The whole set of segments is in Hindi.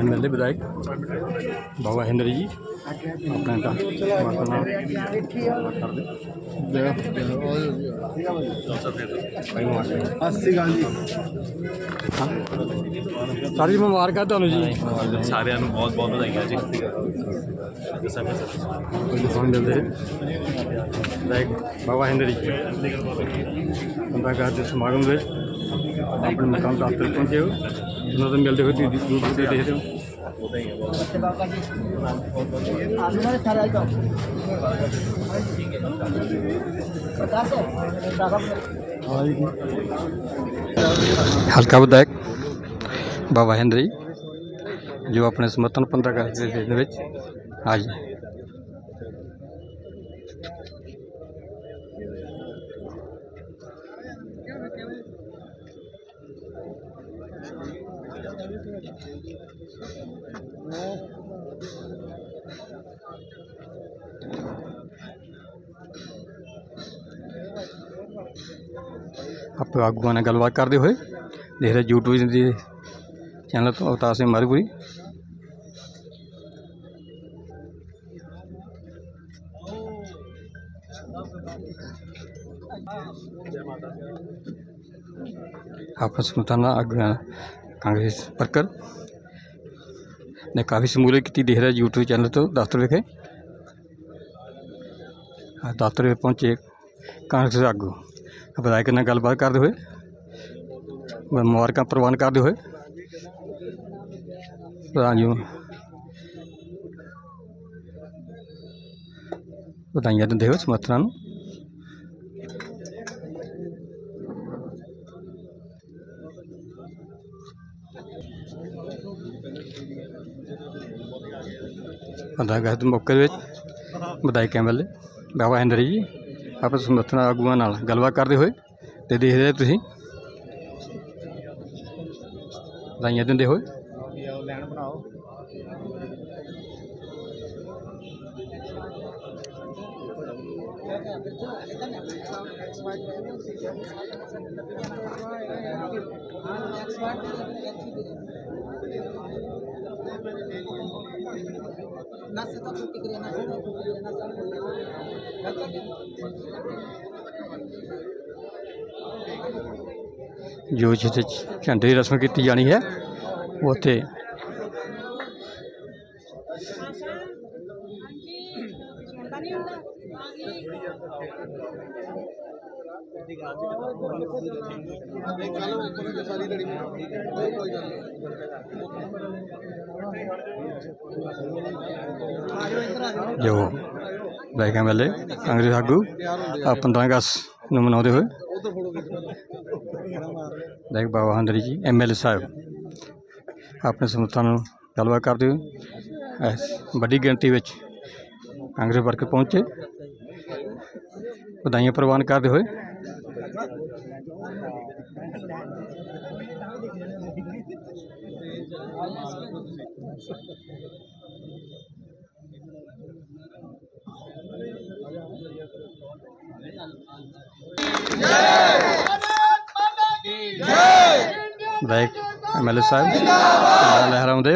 एम एल ए विधायक बाबा हिंद्र जी अपने हाँ। सारी मुबारक है। तुम जी। सारे बहुत बहुत बधाई बाबा हिंद्र जी। उनका समागम में अपने मकान दफ्तर पहुँचे हो। कितना নতুন গেলতে হতে দুধ দুধ देते हो। हल्का विधायक बाबा हेनरी जो अपने समर्थन पंद्रह अगस्त आज आप आगू ने गलबात करते हुए देख रहे यूट्यूब चैनल तो अवतार सिंह मधुपुरी आपस में थाना कांग्रेस वर्कर ने काफ़ी शमूलियत की देख रहा यूट्यूब चैनल तो दफ्तर विखे। हाँ, दफ्तर में पहुँचे। कांग्रेस आगू? विधायक ने गलबात करते हुए। मुबारक प्रवान करते हुए। बधाइयों बधाइयाँ दिंदे हुए समर्थना ਗਏ ਮੌਕੇ ਦੇ ਵਿੱਚ ਵਿਧਾਇਕ ਐਮਐਲਏ ਬਾਬਾ ਹਿੰਦਰ ਜੀ, ਆਪਸ ਸਮਰਥਨ ਆਗੂਆਂ ਨਾਲ ਗੱਲਬਾਤ ਕਰਦੇ ਹੋਏ ਤੇ ਦੇਖਦੇ ਰਹੇ ਤੁਸੀਂ ਵਧਾਈਆਂ ਦਿੰਦੇ ਹੋਏ। ਲੈਣ ਬਣਾਓ ਜੋ ਜਿੱਥੇ ਝੰਡੇ ਦੀ ਰਸਮ ਕੀਤੀ ਜਾਣੀ ਹੈ ਉੱਥੇ ਜੋ ਵਿਧਾਇਕ ਐਮਐਲਏ ਕਾਂਗਰਸ ਆਗੂ ਆ 15 ਅਗਸਤ ਨੂੰ ਮਨਾਉਂਦੇ ਹੋਏ ਵਿਧਾਇਕ ਬਾਬਾ ਹੰਦਰੀ ਜੀ ਐਮਐਲਏ ਸਾਹਿਬ ਆਪਣੇ ਸਮਰਥਨ ਨੂੰ ਗੱਲਬਾਤ ਕਰਦੇ ਹੋਏ ਇਸ ਵੱਡੀ ਗਿਣਤੀ ਵਿੱਚ ਕਾਂਗਰਸ ਵਰਕਰ ਪਹੁੰਚੇ ਵਧਾਈਆਂ ਪ੍ਰਵਾਨ ਕਰਦੇ ਹੋਏ ਵਿਧਾਇਕ ਐਮਐਲਏ ਸਾਹਿਬ ਝੰਡਾ ਲਹਿਰਾਉਂਦੇ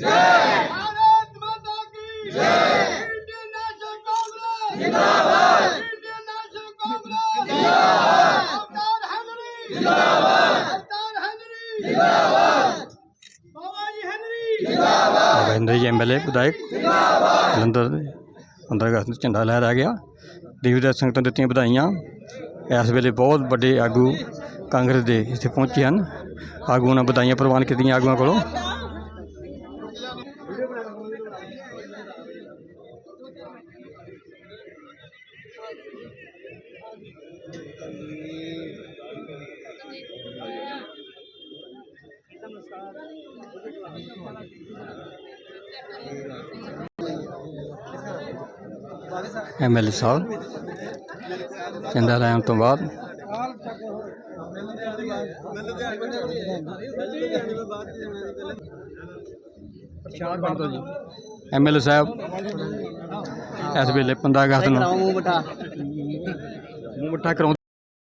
भारत माता की जय इंडियन नेशनल कांग्रेस जिंदाबाद इंडियन नेशनल कांग्रेस जिंदाबाद अवतार हेनरी जिंदाबाद अवतार हेनरी जिंदाबाद बाबा जी हेनरी ਬਾਬਾ ਹਿੰਦਰ ਜੀ ਐਮਐਲਏ ਵਿਧਾਇਕ ਜਲੰਧਰ ਦੇ 15 ਅਗਸਤ ਨੂੰ ਝੰਡਾ ਲਹਿਰਾਇਆ ਗਿਆ ਦੇਵਦਾਸ ਸੰਗਤਾਂ ਦਿੱਤੀਆਂ ਵਧਾਈਆਂ ਇਸ ਵੇਲੇ ਬਹੁਤ ਵੱਡੇ ਆਗੂ ਕਾਂਗਰਸ ਦੇ ਇੱਥੇ ਪਹੁੰਚੇ ਹਨ ਆਗੂਆਂ ਨੇ ਵਧਾਈਆਂ ਪ੍ਰਵਾਨ ਕੀਤੀਆਂ ਆਗੂਆਂ ਕੋਲੋਂ ਐਮਐਲਏ ਸਾਹਿਬ ਝੰਡਾ ਲੈਣ ਤੋਂ ਬਾਅਦ ਐਮਐਲਏ ਸਾਹਿਬ ਇਸ ਵੇਲੇ 15 ਅਗਸਤ ਨੂੰ ਮੂੰਹ ਮਿੱਠਾ ਕਰਾਉਂ